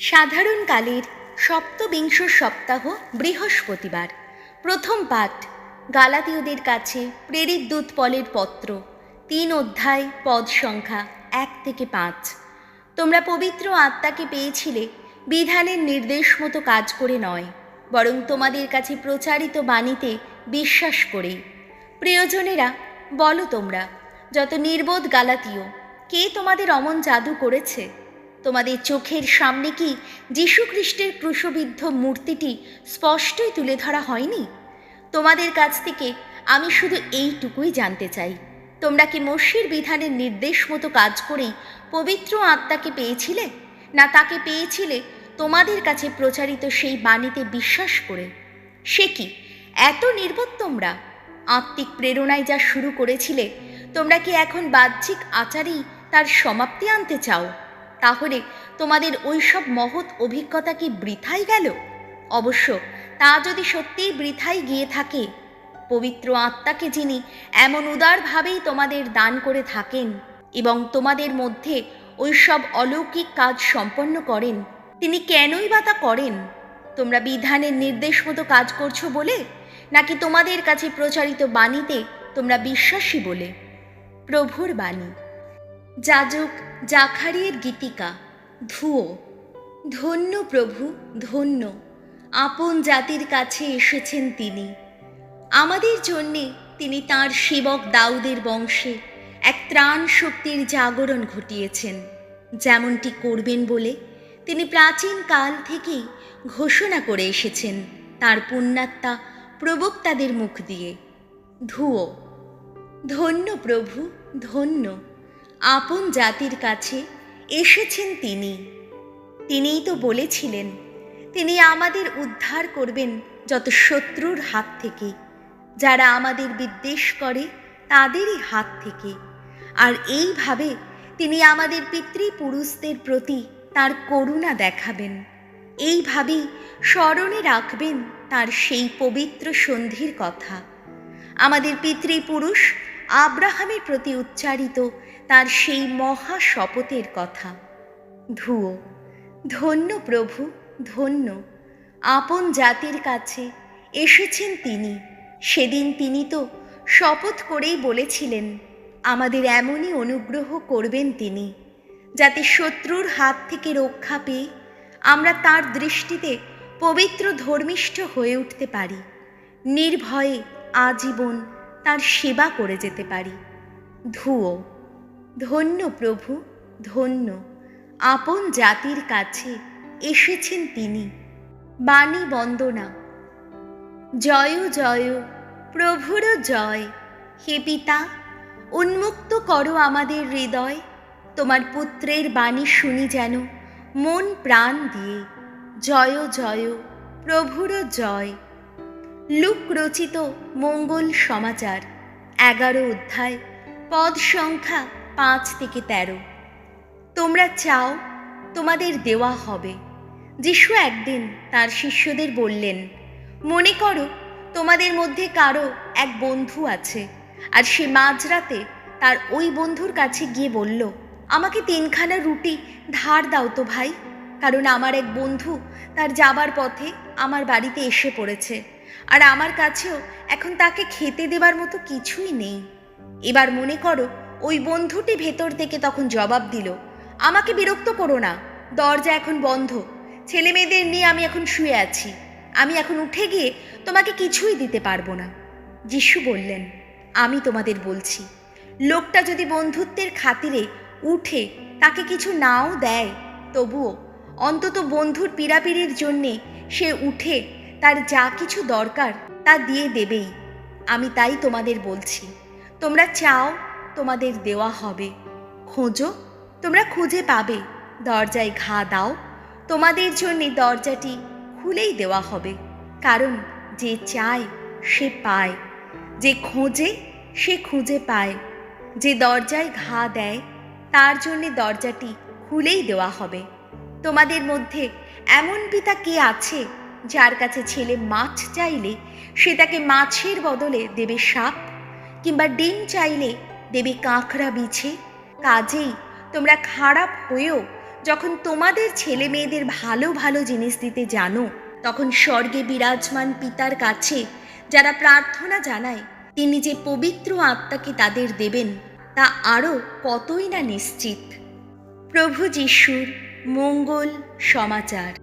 সাধারণকালের সপ্তবিংশ সপ্তাহ বৃহস্পতিবার। প্রথম পাঠ, গালাতীয়দের কাছে প্রেরিত দূত পলের পত্র, তিন অধ্যায়, পদ সংখ্যা এক থেকে পাঁচ। তোমরা পবিত্র আত্মাকে পেয়েছিলে, বিধানের নির্দেশ মতো কাজ করে নয়, বরং তোমাদের কাছে প্রচারিত বাণীতে বিশ্বাস করেই প্রিয়জনেরা, বলো তোমরা, যত নির্বোধ গালাতীয়, কে তোমাদের অমন জাদু করেছে? তোমাদের চোখের সামনে কি যীশুখ্রিস্টের ক্রুশবিদ্ধ মূর্তিটি স্পষ্টই তুলে ধরা হয়নি? তোমাদের কাছ থেকে আমি শুধু এইটুকুই জানতে চাই। তোমরা কি মসির বিধানের নির্দেশ মতো কাজ করেই পবিত্র আত্মাকে পেয়েছিলে? না তাকে পেয়েছিলে তোমাদের কাছে প্রচারিত সেই বাণীতে বিশ্বাস করে? সে কি? এত নির্বোধ তোমরা। আত্মিক প্রেরণায় যা শুরু করেছিলে, তোমরা কি এখন বাহ্যিক আচারেই তার সমাপ্তি আনতে চাও? তাহলে তোমাদের ওই সব মহৎ অভিজ্ঞতা কি বৃথাই গেল? অবশ্য তা যদি সত্যিই বৃথাই গিয়ে থাকে, পবিত্র আত্মাকে যিনি এমন উদারভাবেই তোমাদের দান করে থাকেন এবং তোমাদের মধ্যে ওই সব অলৌকিক কাজ সম্পন্ন করেন, তিনি কেনই বা তা করেন? তোমরা বিধানের নির্দেশ মতো কাজ করছ বলে, নাকি তোমাদের কাছে প্রচারিত বাণীতে তোমরা বিশ্বাসী বলে? প্রভুর বাণী। যাজক জাখারিয়ের গীতিকা, ধুয়ো। ধন্য প্রভু, ধন্য, আপন জাতির কাছে এসেছেন তিনি। আমাদের জন্যে তিনি তার সেবক দাউদের বংশে এক ত্রাণ শক্তির জাগরণ ঘটিয়েছেন। যেমনটি করবেন বলে তিনি প্রাচীন কাল থেকেই ঘোষণা করে এসেছেন তার পুণ্যাত্মা প্রবক্তাদের মুখ দিয়ে। ধুয়ো। ধন্য প্রভু, ধন্য। আপন জাতির কাছে এসেছেন তিনি। তিনিই তো বলেছিলেন, তিনি আমাদের উদ্ধার করবেন যত শত্রুর হাত থেকে। যারা আমাদের বিদ্বেষ করে, তাদেরই হাত থেকে। আর এইভাবে তিনি আমাদের পিতৃপুরুষদের প্রতি তার করুণা দেখাবেন। এইভাবেই স্মরণে রাখবেন তার সেই পবিত্র সন্ধির কথা। আমাদের পিতৃপুরুষ আব্রাহামের প্রতি উচ্চারিত তার সেই মহা শপথের কথা। ধুয়ো ধন্য প্রভু, ধন্য। আপন জাতির কাছে এসেছেন তিনি। সেদিন তিনি তো শপথ করেই বলেছিলেন, আমাদের এমনই অনুগ্রহ করবেন তিনি, যাতে শত্রুর হাত থেকে রক্ষা পেয়ে আমরা তার দৃষ্টিতে পবিত্র ধর্মিষ্ঠ হয়ে উঠতে পারি। নির্ভয়ে আজীবন তার সেবা করে যেতে পারি। ধুয়ো ধন্য প্রভু, ধন্য। আপন জাতির কাছে এসেছেন তিনি। বাণী বন্দনা। জয় জয়, প্রভুর জয়। হে পিতা, উন্মুক্ত করো আমাদের হৃদয়। তোমার পুত্রের বাণী শুনি যেন, মন প্রাণ দিয়ে। জয় জয়, প্রভুর জয়। লুক রচিত মঙ্গল সমাচার। এগারো অধ্যায়, পদ সংখ্যা পাঁচ থেকে তেরো। তোমরা চাও তোমাদের দেওয়া হবে। যিশু একদিন তার শিষ্যদের বললেন, মনে করো তোমাদের মধ্যে কারও এক বন্ধু আছে, আর সে মাঝরাতে তার ওই বন্ধুর কাছে গিয়ে বলল, আমাকে তিনখানা রুটি ধার দাও তো ভাই, কারণ আমার এক বন্ধু তার যাবার পথে আমার বাড়িতে এসে পড়েছে, আর আমার কাছেও এখন তাকে খেতে দেবার মতো কিছুই নেই। এবার মনে করো ওই বন্ধুটি ভেতর থেকে তখন জবাব দিল, আমাকে বিরক্ত করো না, দরজা এখন বন্ধ। ছেলে মেয়েদের নিয়ে আমি এখন শুয়ে আছি। আমি এখন উঠে গিয়ে তোমাকে কিছুই দিতে পারব না। যিশু বললেন, আমি তোমাদের বলছি, লোকটা যদি বন্ধুত্বের খাতিরে উঠে তাকে কিছু নাও দেয়, তবুও অন্তত বন্ধুর পীড়াপিড়ির জন্যে সে উঠে তার যা কিছু দরকার তা দিয়ে দেবেই। আমি তাই তোমাদের বলছি। তোমরা চাও তোমাদের দেওয়া হবে। খোঁজো, তোমরা খুঁজে পাবে। দরজায় ঘা দাও, তোমাদের জন্যে দরজাটি খুলেই দেওয়া হবে। কারণ যে চায়, সে পায়। যে খোঁজে, সে খুঁজে পায়। যে দরজায় ঘা দেয়, তার জন্যে দরজাটি খুলেই দেওয়া হবে। তোমাদের মধ্যে এমন পিতা কে আছে, যার কাছে ছেলে মাছ চাইলে সে তাকে মাছের বদলে দেবে সাপ, কিংবা ডিম চাইলে দেবে কাঁকড়া বিছে। কাজেই তোমরা খারাপ হয়েও যখন তোমাদের ছেলে মেয়েদের ভালো ভালো জিনিস দিতে জানো, তখন স্বর্গে বিরাজমান পিতার কাছে যারা প্রার্থনা জানায়, তিনি যে পবিত্র আত্মাকে তাদের দেবেন, তা আরও কতই না নিশ্চিত। প্রভু যিশুর মঙ্গল সমাচার।